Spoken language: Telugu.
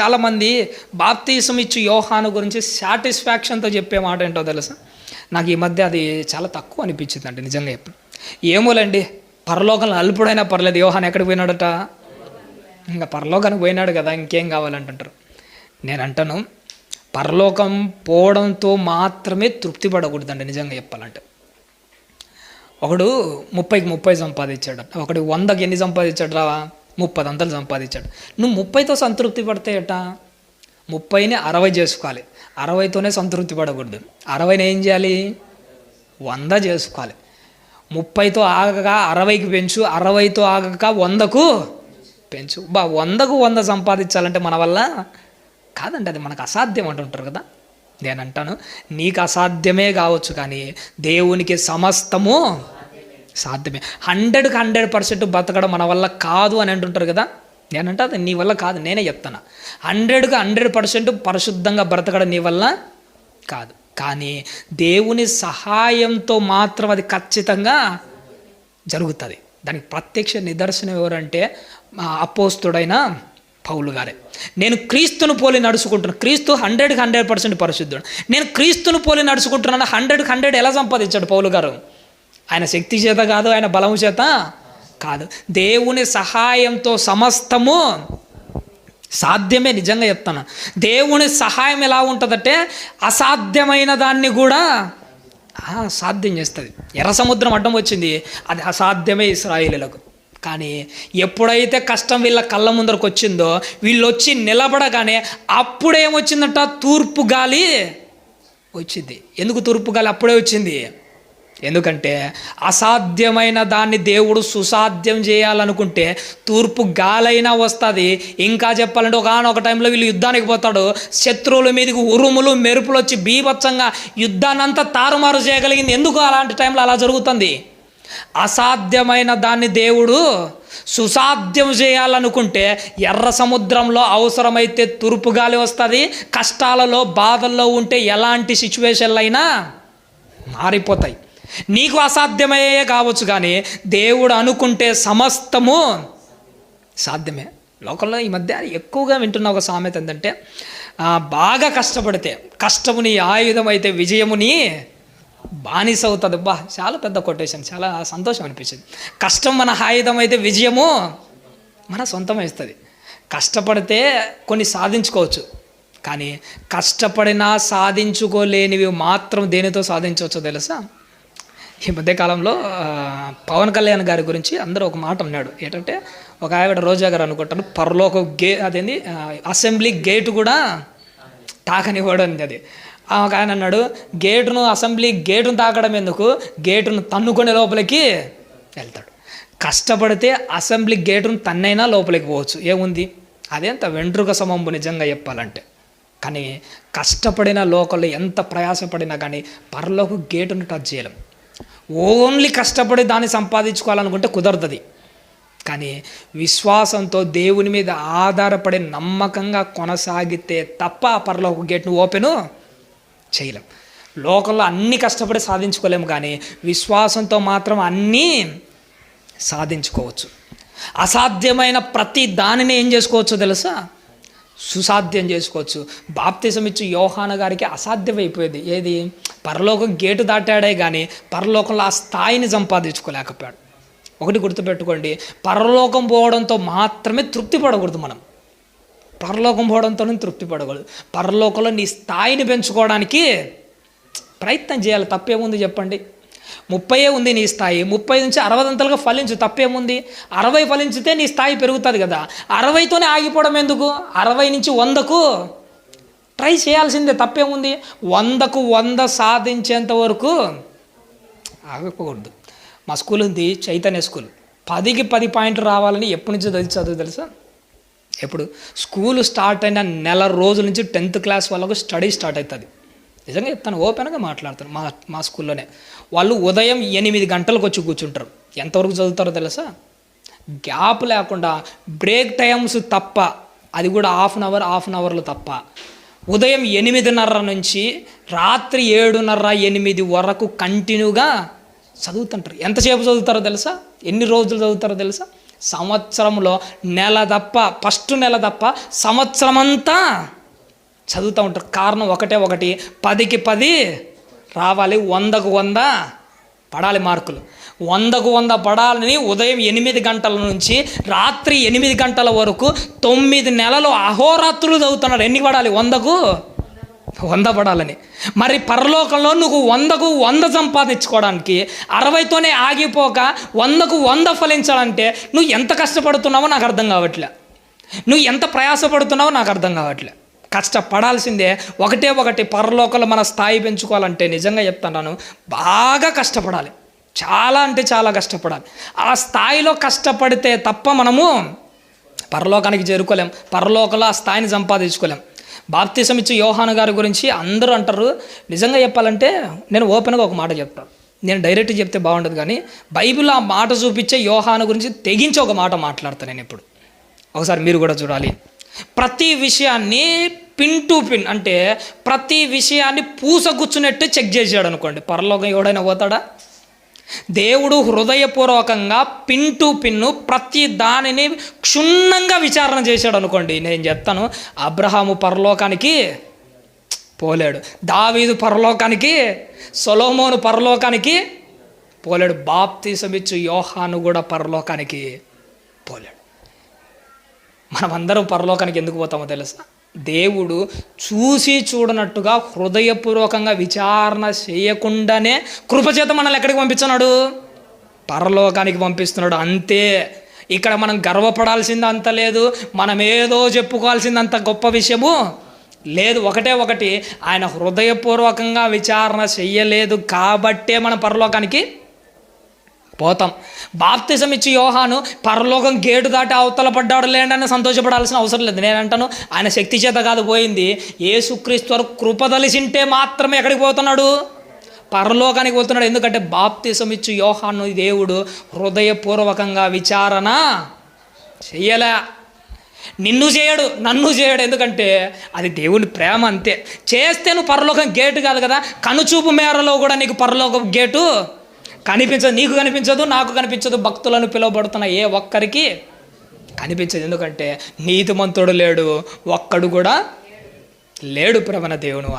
చాలామంది బాప్తీసం ఇచ్చి యోహాను గురించి సాటిస్ఫాక్షన్తో చెప్పే మాట ఏంటో తెలుసా? నాకు ఈ మధ్య అది చాలా తక్కువ అనిపించింది అండి నిజంగా చెప్పి ఏమోలేండి పరలోకంలో అల్పుడైనా పర్లేదు యోహాన్ ఎక్కడికి పోయినాడట? ఇంకా పరలోకానికి పోయినాడు కదా ఇంకేం కావాలంటుంటారు. నేను అంటాను పరలోకం పోవడంతో మాత్రమే తృప్తి పడకూడదండి నిజంగా చెప్పాలంటే. ఒకడు ముప్పైకి ముప్పై సంపాదించాడు ఒకడు వందకి ఎన్ని సంపాదించాడు రావా? ముప్పై వందలు సంపాదించాడు. నువ్వు ముప్పైతో సంతృప్తి పడితే పడతాయట ముప్పైని అరవై చేసుకోవాలి. అరవైతోనే సంతృప్తి పడకూడదు. అరవైని ఏం చేయాలి? వంద చేసుకోవాలి. ముప్పైతో ఆగక అరవైకి పెంచు అరవైతో ఆగక వందకు పెంచు. బా వందకు వంద సంపాదించాలంటే మన వల్ల కాదండి అది మనకు అసాధ్యం అంటుంటారు కదా. నేను అంటాను నీకు అసాధ్యమే కావచ్చు కానీ దేవునికి సమస్తము సాధ్యమే. హండ్రెడ్కి హండ్రెడ్ పర్సెంట్ బతకడం మన వల్ల కాదు అని అంటుంటారు కదా? నేనంటే అది నీ వల్ల కాదు నేనే చెప్తాను హండ్రెడ్కి హండ్రెడ్ పర్సెంట్ పరిశుద్ధంగా బ్రతకడం నీ వల్ల కాదు. కానీ దేవుని సహాయంతో మాత్రం అది ఖచ్చితంగా జరుగుతుంది. దానికి ప్రత్యక్ష నిదర్శనం ఎవరంటే మా అపోస్తుడైన పౌలు గారే. నేను క్రీస్తును పోలి నడుచుకుంటున్నాను క్రీస్తు హండ్రెడ్కి హండ్రెడ్ పర్సెంట్ పరిశుద్ధుడు. నేను క్రీస్తును పోలి నడుచుకుంటున్నాను. హండ్రెడ్కి హండ్రెడ్ ఎలా సంపాదించాడు పౌలు గారు? ఆయన శక్తి చేత కాదు ఆయన బలం చేత కాదు. దేవుని సహాయంతో సమస్తము సాధ్యమే నిజంగా చెప్తాను దేవుని సహాయం ఎలా ఉంటుందంటే అసాధ్యమైన దాన్ని కూడా సాధ్యం చేస్తుంది. ఎర్ర సముద్రం అడ్డం వచ్చింది అది అసాధ్యమే ఇస్రాయిలీలకు. కానీ ఎప్పుడైతే కష్టం వీళ్ళ కళ్ళ ముందరకు వచ్చిందో వీళ్ళు వచ్చి నిలబడగానే అప్పుడేమొచ్చిందంట? తూర్పు గాలి వచ్చింది. ఎందుకు తూర్పు గాలి అప్పుడే వచ్చింది? ఎందుకంటే అసాధ్యమైన దాన్ని దేవుడు సుసాధ్యం చేయాలనుకుంటే తూర్పు గాలైనా వస్తుంది. ఇంకా చెప్పాలంటే ఒకనొక టైంలో వీళ్ళు యుద్ధానికి పోతాడు. శత్రువుల మీదకి ఉరుములు మెరుపులు వచ్చి బీభత్సంగా యుద్ధాన్నంతా తారుమారు చేయగలిగింది. ఎందుకు అలాంటి టైంలో అలా జరుగుతుంది? అసాధ్యమైన దాన్ని దేవుడు సుసాధ్యం చేయాలనుకుంటే ఎర్ర సముద్రంలో అవసరమైతే తూర్పు గాలి వస్తుంది. కష్టాలలో బాధల్లో ఉంటే ఎలాంటి సిచ్యువేషన్లు అయినా మారిపోతాయి. నీకు అసాధ్యమయ్యే కావచ్చు కానీ దేవుడు అనుకుంటే సమస్తము సాధ్యమే. లోకంలో ఈ మధ్య ఎక్కువగా వింటున్న ఒక సామెత ఏంటంటే బాగా కష్టపడితే కష్టముని ఆయుధం అయితే విజయముని బానిస అవుతుంది. బా చాలా పెద్ద కొటేషన్ చాలా సంతోషం అనిపించింది. కష్టం మన ఆయుధం అయితే విజయము మన సొంతం ఇస్తుంది. కష్టపడితే కొన్ని సాధించుకోవచ్చు కానీ కష్టపడినా సాధించుకోలేనివి మాత్రం దేనితో సాధించవచ్చో తెలుసా? ఈ మధ్యకాలంలో పవన్ కళ్యాణ్ గారి గురించి అందరూ ఒక మాట అన్నాడు. ఏంటంటే ఒక ఆవిడ రోజా గారు అనుకుంటాను పరలోక గే అదేంది అసెంబ్లీ గేటు కూడా తాకనివ్వడం అది. ఆ, ఒక ఆయన అన్నాడు గేటును అసెంబ్లీ గేటును తాకడం ఎందుకు? గేటును తన్నుకునే లోపలికి వెళ్తాడు. కష్టపడితే అసెంబ్లీ గేటును తన్నైనా లోపలికి పోవచ్చు. ఏముంది? అదేంత వెంట్రుక సమంబు నిజంగా చెప్పాలంటే. కానీ కష్టపడిన లోకల్లో ఎంత ప్రయాసపడినా కానీ పరలోకి గేటును టచ్ చేయలేం. ఓన్లీ కష్టపడి దాన్ని సంపాదించుకోవాలనుకుంటే కుదరదు కానీ విశ్వాసంతో దేవుని మీద ఆధారపడి నమ్మకంగా కొనసాగితే తప్ప ఆ పరలోక గేట్ను ఓపెను చేయలేం. లోకంలో అన్ని కష్టపడి సాధించుకోలేము కానీ విశ్వాసంతో మాత్రం అన్నీ సాధించుకోవచ్చు. అసాధ్యమైన ప్రతి దానిని ఏం చేసుకోవచ్చు తెలుసా? సుసాధ్యం చేసుకోవచ్చు. బాప్తిజం ఇచ్చి యోహాన గారికి అసాధ్యమైపోయేది. ఏది? పరలోకం గేటు దాటాడే కానీ పరలోకంలో ఆ స్థాయిని సంపాదించుకోలేకపోయాడు. ఒకటి గుర్తుపెట్టుకోండి. పరలోకం పోవడంతో మాత్రమే తృప్తి పడకూడదు మనం. పరలోకం పోవడంతోనే తృప్తి పడకూడదు. పరలోకంలో నీ స్థాయిని పెంచుకోవడానికి ప్రయత్నం చేయాలి. తప్పేముంది చెప్పండి? ముప్పయే ఉంది నీ స్థాయి. ముప్పై నుంచి అరవై అంతలుగా ఫలించు తప్పేముంది? అరవై ఫలించితే నీ స్థాయి పెరుగుతుంది కదా. అరవైతోనే ఆగిపోవడం ఎందుకు? అరవై నుంచి వందకు ట్రై చేయాల్సిందే తప్పేముంది? వందకు వంద సాధించేంత వరకు ఆగకూడదు. మా స్కూల్ ఉంది చైతన్య స్కూల్. పదికి పది పాయింట్లు రావాలని ఎప్పటి నుంచో చదివి చదువు తెలుసా? ఎప్పుడు? స్కూల్ స్టార్ట్ అయిన నెల రోజుల నుంచి టెన్త్ క్లాస్ వాళ్ళకు స్టడీ స్టార్ట్ అవుతుంది. నిజంగా చెప్తాను ఓపెన్గా మాట్లాడతాను మా మా స్కూల్లోనే. వాళ్ళు ఉదయం ఎనిమిది గంటలకు వచ్చి కూర్చుంటారు. ఎంతవరకు చదువుతారో తెలుసా? గ్యాప్ లేకుండా బ్రేక్ టైమ్స్ తప్ప అది కూడా half an hour half an అవర్లు తప్ప. ఉదయం ఎనిమిదిన్నర నుంచి రాత్రి ఏడున్నర ఎనిమిది వరకు కంటిన్యూగా చదువుతుంటారు. ఎంతసేపు చదువుతారో తెలుసా? ఎన్ని రోజులు చదువుతారో తెలుసా? సంవత్సరంలో నెల తప్ప ఫస్ట్ నెల తప్ప సంవత్సరం అంతా చదువుతూ ఉంటారు కారణం ఒకటే ఒకటి. పదికి పది రావాలి వందకు వంద పడాలి మార్కులు. వందకు వంద పడాలని ఉదయం ఎనిమిది గంటల నుంచి రాత్రి ఎనిమిది గంటల వరకు తొమ్మిది నెలలు అహోరాత్రులు చదువుతున్నాడు ఎన్ని పడాలి? వందకు వంద పడాలని. మరి పరలోకంలో నువ్వు వందకు వంద సంపాదించుకోవడానికి అరవైతోనే ఆగిపోక వందకు వంద ఫలించాలంటే నువ్వు ఎంత కష్టపడుతున్నావో నాకు అర్థం కావట్లే. నువ్వు ఎంత ప్రయాసపడుతున్నావో నాకు అర్థం కావట్లే. కష్టపడాల్సిందే. ఒకటే ఒకటి పరలోకంలో మన స్థాయి పెంచుకోవాలంటే నిజంగా చెప్తున్నాను బాగా కష్టపడాలి. చాలా అంటే చాలా కష్టపడాలి. ఆ స్థాయిలో కష్టపడితే తప్ప మనము పరలోకానికి చేరుకోలేం. పరలోకంలో ఆ స్థాయిని సంపాదించుకోలేం. బాప్తిసం ఇచ్చే యోహాను గారి గురించి అందరూ అంటారు. నిజంగా చెప్పాలంటే నేను ఓపెన్గా ఒక మాట చెప్తాను నేను డైరెక్ట్ చెప్తే బాగుండదు కానీ బైబిల్ ఆ మాట చూపించే యోహాను గురించి తెగించి ఒక మాట మాట్లాడతాను నేను ఇప్పుడు. ఒకసారి మీరు కూడా చూడాలి. ప్రతి విషయాన్ని పిన్ టు పిన్ అంటే ప్రతి విషయాన్ని పూసగుచ్చునట్టు చెక్ చేసాడు అనుకోండి. పరలోకం ఎవడైనా పోతాడా? దేవుడు హృదయపూర్వకంగా పిన్ టు పిన్ను ప్రతి దానిని క్షుణ్ణంగా విచారణ చేశాడు అనుకోండి. నేను చెప్తాను అబ్రహాము పరలోకానికి పోలేడు. దావీదు పరలోకానికి సొలోమోను పరలోకానికి పోలేడు. బాప్తీసమిచ్చు యోహాను కూడా పరలోకానికి పోలేడు. మనమందరం పరలోకానికి ఎందుకు పోతామో తెలుసా? దేవుడు చూసి చూడనట్టుగా హృదయపూర్వకంగా విచారణ చేయకుండానే కృపచేత మనల్ని ఎక్కడికి పంపించున్నాడు? పరలోకానికి పంపిస్తున్నాడు. అంతే. ఇక్కడ మనం గర్వపడాల్సింది అంత లేదు. మనం ఏదో చెప్పుకోవాల్సింది అంత గొప్ప విషయము లేదు. ఒకటే ఒకటి. ఆయన హృదయపూర్వకంగా విచారణ చెయ్యలేదు కాబట్టే మనం పరలోకానికి పోతాం. బాప్తిజం ఇచ్చి యోహాను పరలోకం గేటు దాటి అవతల పడ్డాడు లేండని సంతోషపడాల్సిన అవసరం లేదు. నేను అంటాను ఆయన శక్తి చేత కాదు పోయింది. ఏసుక్రీస్తు వారు కృప తలిసింటే మాత్రమే ఎక్కడికి పోతున్నాడు? పరలోకానికి పోతున్నాడు. ఎందుకంటే బాప్తిజం ఇచ్చి యోహాను దేవుడు హృదయపూర్వకంగా విచారణ చెయ్యలే. నిన్ను చేయడు నన్ను చేయడు. ఎందుకంటే అది దేవుని ప్రేమ అంతే. చేస్తే నువ్వు పరలోకం గేటు కాదు కదా. కనుచూపు మేరలో కూడా నీకు పరలోకం గేటు కనిపించదు నీకు కనిపించదు నాకు కనిపించదు భక్తులను పిలువబడుతున్న ఏ ఒక్కరికి కనిపించదు. ఎందుకంటే నీతిమంతుడు లేడు ఒక్కడు కూడా లేడు ప్రవణ దేవుని వారు.